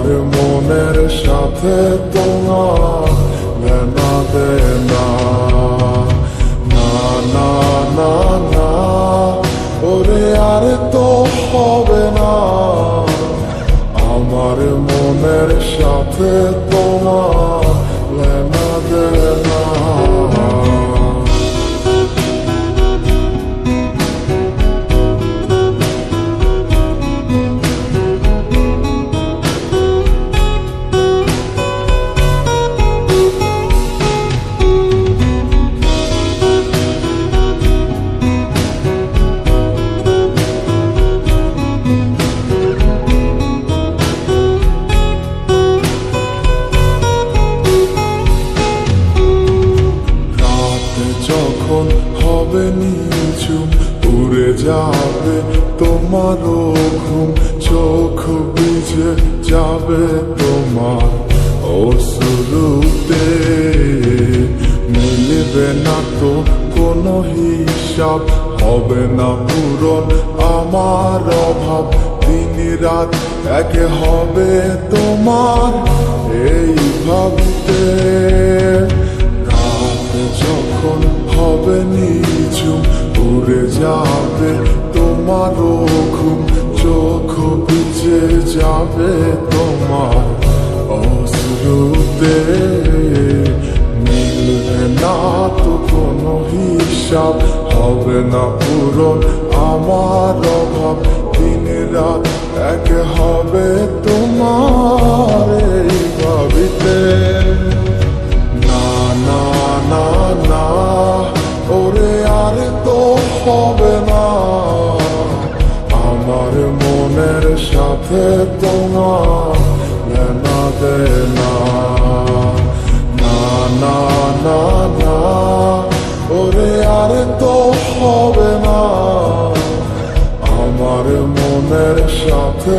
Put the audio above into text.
আমার মনের সাথে তোমার লেনা দেনা না না না না, ওরে, আর তো হবে না। আমার মনের সাথে তোমার তোমারও ঘুম, চোখ ভিজে যাবে তোমার অসুরুতে মিলবে না তো কোনো হিসাব, হবে না পূরণ আমার অভাব। দিন রাত একে হবে তোমার এই ভাবতে। রাত যখন হবে নিঝুম, উড়ে যাবে তোমারও ঘুম চোখ ভিজে যাবে তোমার অশ্রুতে। মিলবে না তো কোনো হিসাব, হবে না পূরণ আমার অভাব। দিন রাত এক হবে তোমার। তোমার লেনা দে না না না না ওরে তো হবে না আমার মনের সাথে